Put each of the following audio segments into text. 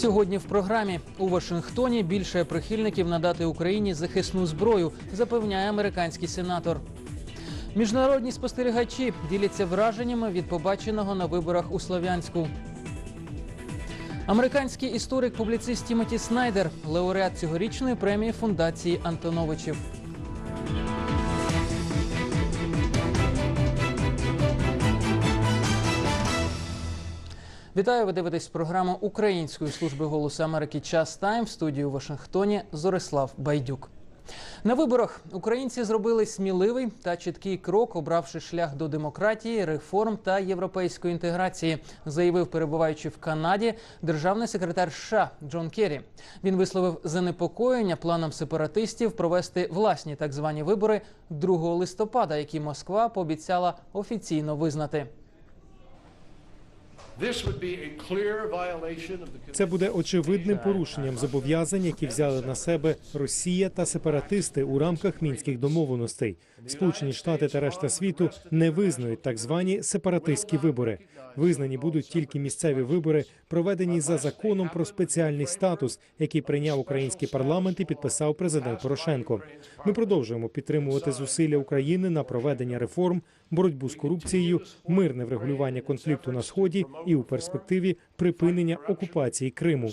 Сьогодні в програмі у Вашингтоні більше прихильників надати Україні захисну зброю, запевняє американський сенатор. Міжнародні спостерігачі діляться враженнями від побаченого на виборах у Слов'янську. Американський історик-публіцист Тімоті Снайдер, лауреат цьогорічної премії фундації Антоновичів. Вітаю, ви дивитесь програму Української служби голосу Америки Час Тайм в студії у Вашингтоні Зорислав Байдюк. На виборах українці зробили сміливий та чіткий крок, обравши шлях до демократії, реформ та європейської інтеграції, заявив, перебуваючи в Канаді, державний секретар США Джон Керрі. Він висловив занепокоєння планом сепаратистів провести власні так звані вибори 2 листопада, які Москва пообіцяла офіційно визнати. Це буде очевидним порушенням зобов'язань, які взяли на себе Росія та сепаратисти у рамках мінських домовленостей. Сполучені Штати та решта світу не визнають так звані сепаратистські вибори. Визнані будуть тільки місцеві вибори, проведені за законом про спеціальний статус, який прийняв український парламент і підписав президент Порошенко. Ми продовжуємо підтримувати зусилля України на проведення реформ, боротьбу з корупцією, мирне врегулювання конфлікту на сході і у перспективі припинення окупації Криму.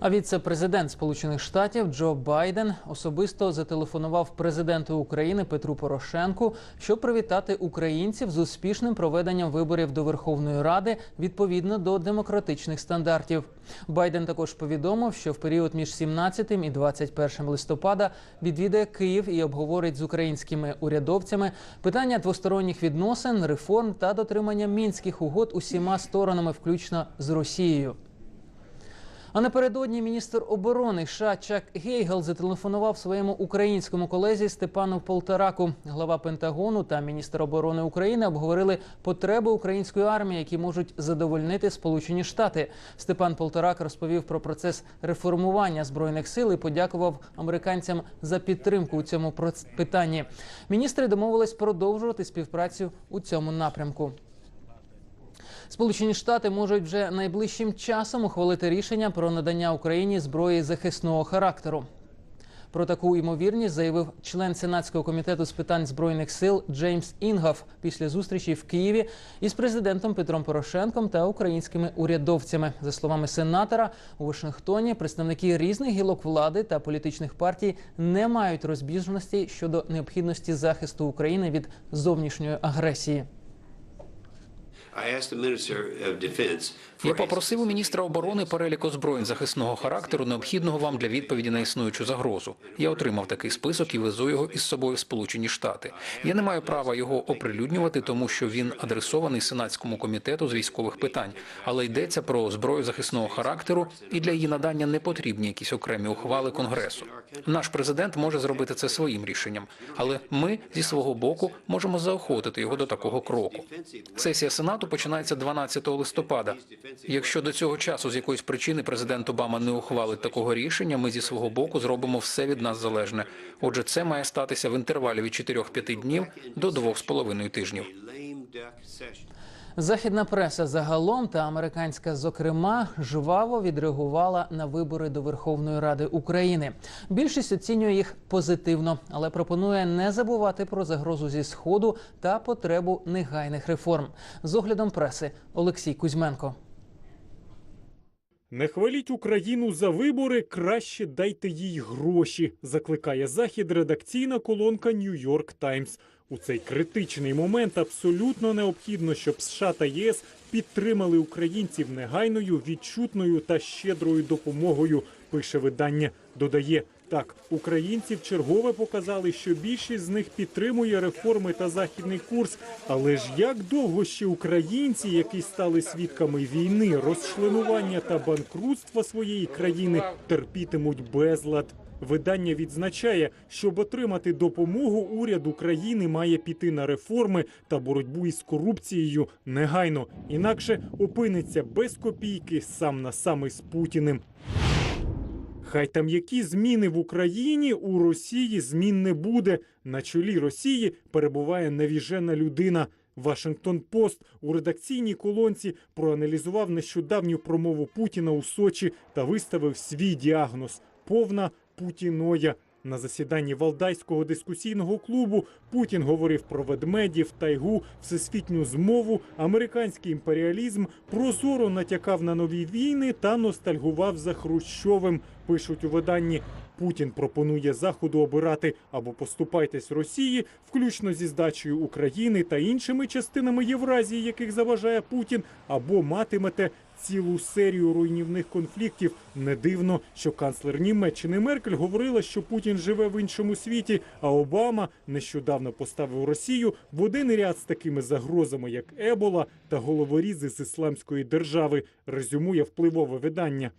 А віце-президент Сполучених Штатів Джо Байден особисто зателефонував президенту України Петру Порошенку, щоб привітати українців з успішним проведенням виборів до Верховної Ради відповідно до демократичних стандартів. Байден також повідомив, що в період між 17 і 21 листопада відвідає Київ і обговорить з українськими урядовцями питання двосторонніх відносин, реформ та дотримання мінських угод усіма сторонами, включно з Росією. А напередодні міністр оборони США Чак Гейгел зателефонував своєму українському колезі Степану Полтораку. Глава Пентагону та міністр оборони України обговорили потреби української армії, які можуть задовольнити Сполучені Штати. Степан Полторак розповів про процес реформування збройних сил і подякував американцям за підтримку у цьому питанні. Міністри домовились продовжувати співпрацю у цьому напрямку. Сполучені Штати можуть вже найближчим часом ухвалити рішення про надання Україні зброї захисного характеру. Про таку ймовірність заявив член сенатського комітету з питань збройних сил Джеймс Інгав після зустрічі в Києві із президентом Петром Порошенком та українськими урядовцями. За словами сенатора, у Вашингтоні представники різних гілок влади та політичних партій не мають розбіжностей щодо необхідності захисту України від зовнішньої агресії. Я попросив у міністра оборони перелік озброєнь захисного характеру, необхідного вам для відповіді на існуючу загрозу. Я отримав такий список і везу його із собою в Сполучені Штати. Я не маю права його оприлюднювати, тому що він адресований сенатському комітету з військових питань, але йдеться про зброю захисного характеру, і для її надання не потрібні якісь окремі ухвали конгресу. Наш президент може зробити це своїм рішенням, але ми зі свого боку можемо заохотити його до такого кроку. Сесія сенату починається 12 листопада. Якщо до цього часу з якоїсь причини президент Обама не ухвалить такого рішення, ми зі свого боку зробимо все від нас залежне. Отже, це має статися в інтервалі від 4-5 днів до 2,5 тижнів. Західна преса загалом та американська, зокрема, жваво відреагувала на вибори до Верховної Ради України. Більшість оцінює їх позитивно, але пропонує не забувати про загрозу зі сходу та потребу негайних реформ. З оглядом преси Олексій Кузьменко. Не хваліть Україну за вибори, краще дайте їй гроші. Закликає захід редакційна колонка Нью-Йорк Таймс. У цей критичний момент абсолютно необхідно, щоб США та ЄС підтримали українців негайною, відчутною та щедрою допомогою. Пише видання. Додає так, українці вчергове показали, що більшість з них підтримує реформи та західний курс. Але ж як довго ще українці, які стали свідками війни, розчленування та банкрутства своєї країни, терпітимуть безлад? Видання відзначає, щоб отримати допомогу, уряд України має піти на реформи та боротьбу із корупцією негайно, інакше опиниться без копійки сам на сам із Путіним. Хай там які зміни в Україні у Росії змін не буде. На чолі Росії перебуває навіжена людина. Вашингтон Пост у редакційній колонці проаналізував нещодавню промову Путіна у Сочі та виставив свій діагноз повна путіноя. На засіданні Валдайського дискусійного клубу Путін говорив про ведмедів, тайгу, всесвітню змову, американський імперіалізм, прозоро натякав на нові війни та ностальгував за Хрущовим. Пишуть у виданні. Путін пропонує заходу обирати або поступайтесь Росії, включно зі здачею України та іншими частинами Євразії, яких заважає Путін, або матимете цілу серію руйнівних конфліктів. Не дивно, що канцлер Німеччини Меркель говорила, що Путін живе в іншому світі, а Обама нещодавно поставив Росію в один ряд з такими загрозами, як Ебола та головорізи з ісламської держави. Резюмує впливове видання.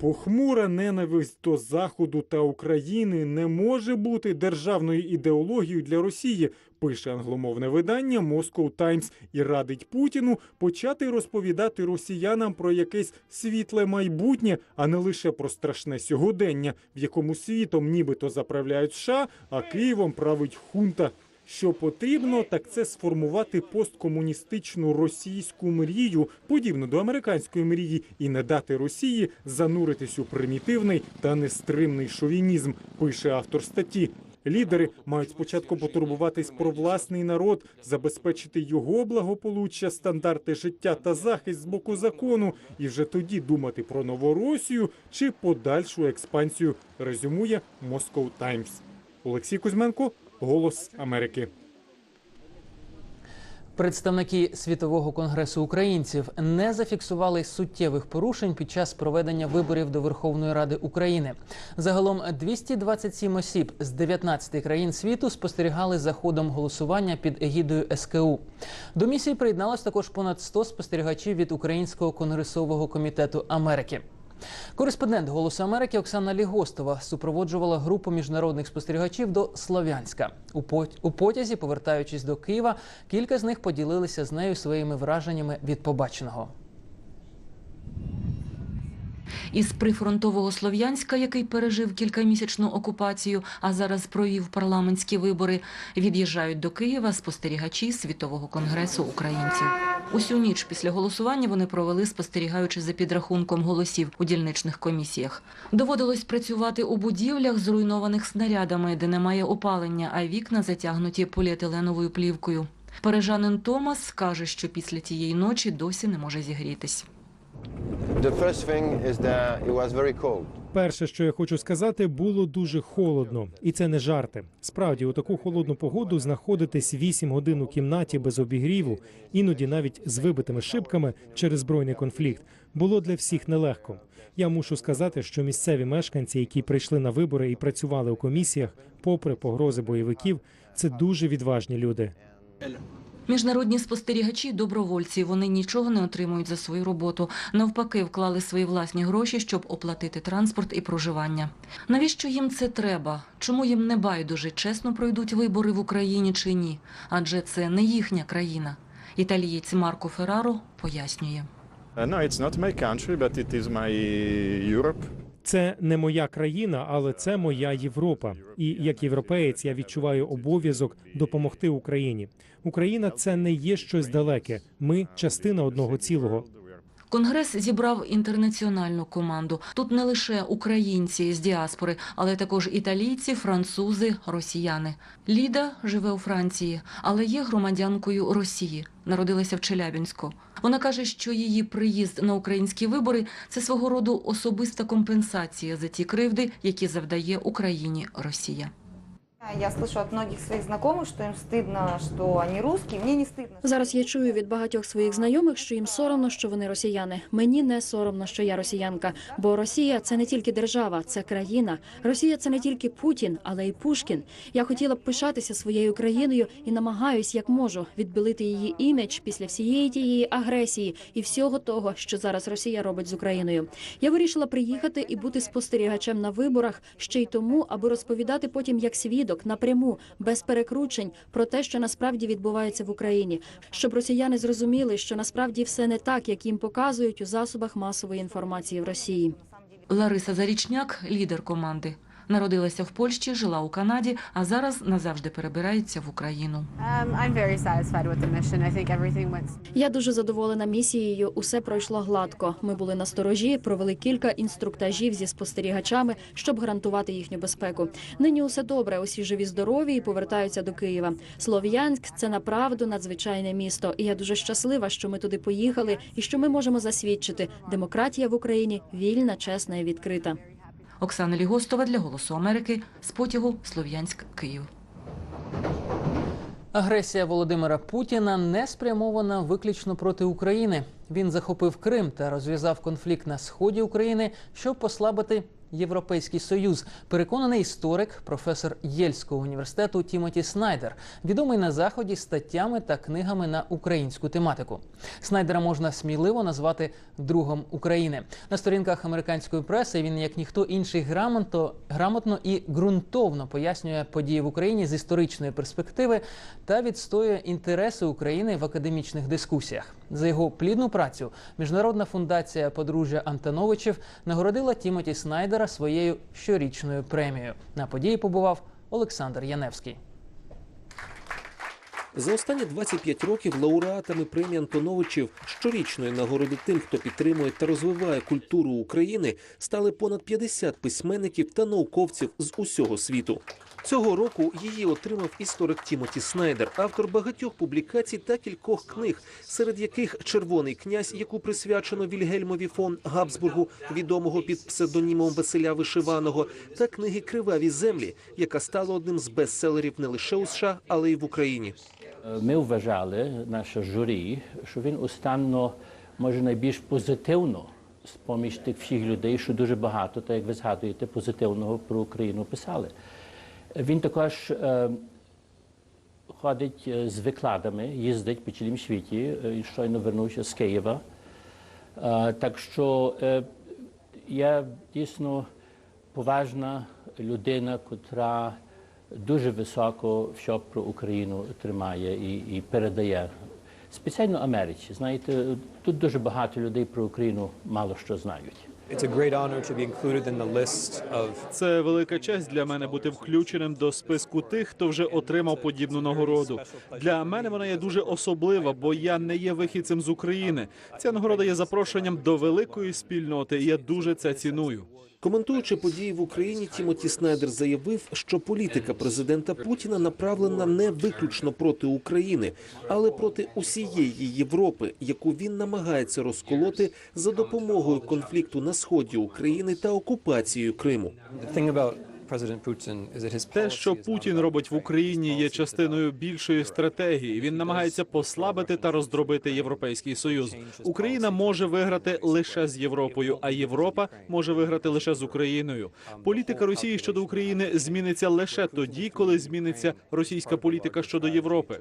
Похмура ненависть до Заходу та України не може бути державною ідеологією для Росії, пише англомовне видання Moscow Times і радить Путіну почати розповідати росіянам про якесь світле майбутнє, а не лише про страшне сьогодення, в якому світом нібито заправляють США, а Києвом править хунта. Що потрібно, так це сформувати посткомуністичну російську мрію, подібну до американської мрії, і не дати Росії зануритись у примітивний та нестримний шовінізм, пише автор статті. Лідери мають спочатку потурбуватись про власний народ, забезпечити його благополуччя, стандарти життя та захист з боку закону, і вже тоді думати про Новоросію чи подальшу експансію. Резюмує Moscow Times. Олексій Кузьменко, Голос Америки. Представники світового конгресу українців не зафіксували суттєвих порушень під час проведення виборів до Верховної Ради України. Загалом 227 осіб з 19 країн світу спостерігали за ходом голосування під егідою СКУ. До місії приєдналось також понад 100 спостерігачів від Українського конгресового комітету Америки. Кореспондент Голосу Америки Оксана Лігостова супроводжувала групу міжнародних спостерігачів до Слов'янська. У потязі, повертаючись до Києва, кілька з них поділилися з нею своїми враженнями від побаченого. Із прифронтового Слов'янська, який пережив кількамісячну окупацію, а зараз провів парламентські вибори, від'їжджають до Києва спостерігачі Світового конгресу українців. Усю ніч після голосування вони провели, спостерігаючи за підрахунком голосів у дільничних комісіях. Доводилось працювати у будівлях, зруйнованих снарядами, де немає опалення, а вікна затягнуті поліетиленовою плівкою. Парижанин Томас каже, що після тієї ночі досі не може зігрітись. Перше, що я хочу сказати, було дуже холодно, і це не жарти. Справді, у таку холодну погоду знаходитись 8 годин у кімнаті без обігріву, іноді навіть з вибитими шибками через збройний конфлікт, було для всіх нелегко. Я мушу сказати, що місцеві мешканці, які прийшли на вибори і працювали у комісіях, попри погрози бойовиків, це дуже відважні люди. Міжнародні спостерігачі добровольці. Вони нічого не отримують за свою роботу. Навпаки, вклали свої власні гроші, щоб оплатити транспорт і проживання. Навіщо їм це треба? Чому їм не байдуже, чесно пройдуть вибори в Україні чи ні? Адже це не їхня країна. Італієць Марко Ферраро пояснює. Uh, no, it's not my country, but it is my. Це не моя країна, але це моя Європа. І як європеєць я відчуваю обов'язок допомогти Україні. Україна це не є щось далеке. Ми частина одного цілого. Конгрес зібрав інтернаціональну команду. Тут не лише українці з діаспори, але також італійці, французи, росіяни. Ліда живе у Франції, але є громадянкою Росії. Народилася в Челябінську. Вона каже, що її приїзд на українські вибори це свого роду особиста компенсація за ті кривди, які завдає Україні Росія. Я слышу от многих своих знакомых, что им стыдно, что они русские. Мне не стыдно. Зараз я чую від багатьох своїх знайомих, що їм соромно, що вони росіяни. Мені не соромно, що я росіянка. Бо Росія це не тільки держава, це країна. Росія це не тільки Путін, але й Пушкін. Я хотіла б пишатися своєю країною і намагаюсь, як можу, відбілити її імідж після всієї тієї агресії і всього того, що зараз Росія робить з Україною. Я вирішила приїхати і бути спостерігачем на виборах ще й тому, аби розповідати потім як свідок напряму, без перекручень про те, що насправді відбувається в Україні, щоб росіяни зрозуміли, що насправді все не так, як їм показують у засобах масової інформації в Росії. Лариса Зарічняк, лідер команди. Народилася в Польщі, жила у Канаді, а зараз назавжди перебирається в Україну. Um, Я дуже задоволена місією. Усе пройшло гладко. Ми були на сторожі, провели кілька інструктажів зі спостерігачами, щоб гарантувати їхню безпеку. Нині усе добре. Усі живі, здорові і повертаються до Києва. Слов'янськ це направду надзвичайне місто. І я дуже щаслива, що ми туди поїхали і що ми можемо засвідчити. Демократія в Україні вільна, чесна і відкрита. Оксана Лігостова для Голосу Америки з потягу Слов'янськ-Київ. Агресія Володимира Путіна не спрямована виключно проти України. Він захопив Крим та розв'язав конфлікт на сході України, щоб послабити Європейський союз. Переконаний історик, професор Єльського університету Тімоті Снайдер, відомий на заході статтями та книгами на українську тематику. Снайдера можна сміливо назвати другом України. На сторінках американської преси він, як ніхто інший, грамотно, грамотно і ґрунтовно пояснює події в Україні з історичної перспективи та відстоює інтереси України в академічних дискусіях. За його плідну працю міжнародна фундація подружжя Антоновичів нагородила Тімоті Снайдера своєю щорічною премією. На події побував Олександр Яневський. За останні 25 років лауреатами премії Антоновичів щорічної нагороди тим, хто підтримує та розвиває культуру України, стали понад 50 письменників та науковців з усього світу. Цього року її отримав історик Тімоті Снайдер, автор багатьох публікацій та кількох книг, серед яких Червоний князь, яку присвячено Вільгельмові фон Габсбургу, відомого під псевдонімом Василя Вишиваного, та книги Криваві землі, яка стала одним з бестселерів не лише у США, але й в Україні. Ми вважали, наше журі, що він останньо може найбільш позитивно з поміж тих всіх людей, що дуже багато, так як ви згадуєте, позитивного про Україну писали. Він також е, ходить е, з викладами, їздить по цілому світі, е, щойно вернувся з Києва. Так що я дійсно поважна людина, котра дуже високо все про Україну тримає і, і передає. Спеціально Америці. Знаєте, тут дуже багато людей про Україну мало що знають. Це велика честь для мене бути включеним до списку тих, хто вже отримав подібну нагороду. Для мене вона є дуже особлива, бо я не є вихідцем з України. Ця нагорода є запрошенням до великої спільноти, і я дуже це ціную. Коментуючи події в Україні, Тімоті Снайдер заявив, що політика президента Путіна направлена не виключно проти України, але проти усієї Європи, яку він намагається розколоти за допомогою конфлікту на сході України та окупацією Криму. Те, що Путін робить в Україні, є частиною більшої стратегії. Він намагається послабити та роздробити європейський союз. Україна може виграти лише з Європою, а Європа може виграти лише з Україною. Політика Росії щодо України зміниться лише тоді, коли зміниться російська політика щодо Європи.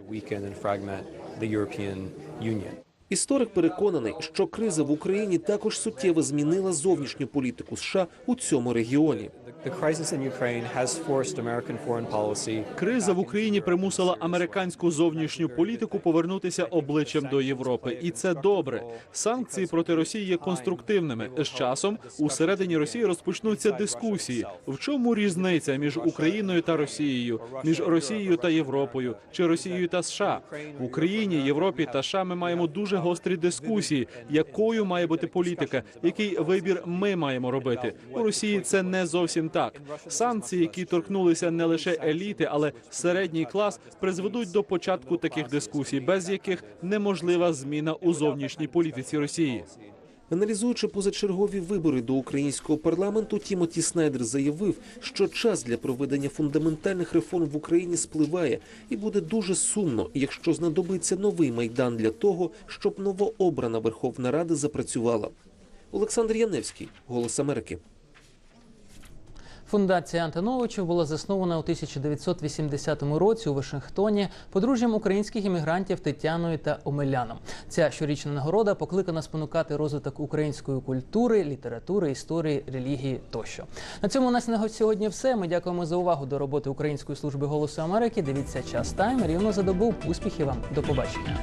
Історик переконаний, що криза в Україні також суттєво змінила зовнішню політику США у цьому регіоні. Криза в Україні примусила американську зовнішню політику повернутися обличчям до Європи, і це добре. Санкції проти Росії є конструктивними. З часом усередині Росії розпочнуться дискусії. В чому різниця між Україною та Росією, між Росією та Європою, чи Росією та США? В Україні, Європі та США ми маємо дуже гострі дискусії, якою має бути політика, який вибір ми маємо робити. У Росії це не зовсім так. Санкції, які торкнулися не лише еліти, але середній клас, призведуть до початку таких дискусій, без яких неможлива зміна у зовнішній політиці Росії. Аналізуючи позачергові вибори до українського парламенту, Тімоті Снайдер заявив, що час для проведення фундаментальних реформ в Україні спливає, і буде дуже сумно, якщо знадобиться новий майдан для того, щоб новообрана Верховна Рада запрацювала. Олександр Яневський, Голос Америки. Фундація Антоновичів була заснована у 1980 році у Вашингтоні подружжям українських іммігрантів Тетяною та Омеляном. Ця щорічна нагорода покликана спонукати розвиток української культури, літератури, історії, релігії тощо. На цьому у нас на сьогодні все. Ми дякуємо за увагу до роботи Української служби голосу Америки. Дивіться час тайм рівно за добу. Успіхів вам до побачення.